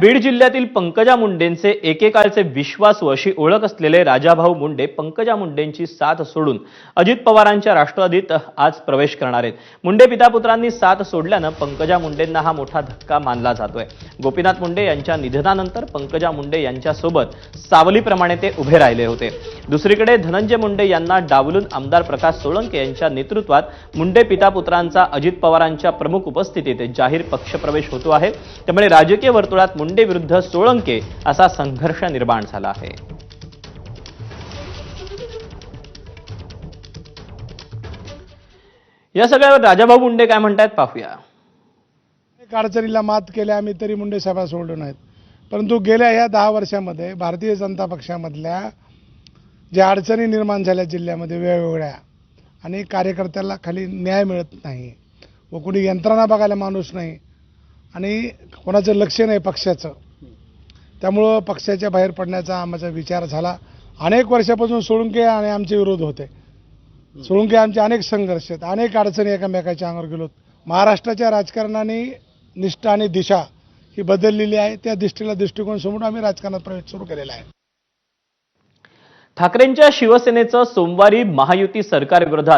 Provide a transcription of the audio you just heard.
बीड जिल्ह्यातील पंकजा मुंडेंचे एकेकाळचे विश्वासू अशी ओळख असलेले राजाभाऊ मुंडे पंकजा मुंडेंची साथ सोडून अजित पवारांच्या राष्ट्रवादीत आज प्रवेश करणार आहेत. मुंडे पितापुत्रांनी साथ सोडल्यानं पंकजा मुंडेंना हा मोठा धक्का मानला जातोय. गोपीनाथ मुंडे यांच्या निधनानंतर पंकजा मुंडे यांच्यासोबत सावलीप्रमाणे ते उभे राहिले होते. दुसरीकडे धनंजय मुंडे यांना डावलून आमदार प्रकाश सोळंके यांच्या नेतृत्वात मुंडे पितापुत्रांचा अजित पवारांच्या प्रमुख उपस्थितीत जाहीर पक्षप्रवेश होतो आहे. त्यामुळे राजकीय वर्तुळात मुंडे विरुद्ध सोळंके असा संघर्ष निर्माण झाला आहे. या सगळ्यावर राजाभाऊ मुंडे काय म्हणतायत पाहूया. अडचणीला मात केल्या आम्ही तरी मुंडे साहेब सोडलो नाहीत परंतु गेल्या या दहा वर्षामध्ये भारतीय जनता पक्षामधल्या ज्या अडचणी निर्माण झाल्या जिल्ह्यामध्ये वेगवेगळ्या आणि कार्यकर्त्याला खाली न्याय मिळत नाही. व कुणी यंत्रणा बघायला माणूस नाही आणि कोणाचं लक्ष नाही पक्षाचं. त्यामुळं पक्षाच्या बाहेर पडण्याचा आमचा विचार झाला. अनेक वर्षापासून सोळुंके आणि आमचे विरोध होते. सोळुंके आमचे अनेक संघर्ष आहेत. अनेक अडचणी एकमेकाच्या अंगावर गेलोत महाराष्ट्राच्या राजकारणाने निष्ठा आणि दिशा ही बदललेली आहे. त्या दृष्टीला दृष्टिकोन समोर आम्ही राजकारणात प्रवेश सुरू केलेला आहे. ठाकरेंच्या शिवसेनेचं सोमवारी महायुती सरकारविरोधात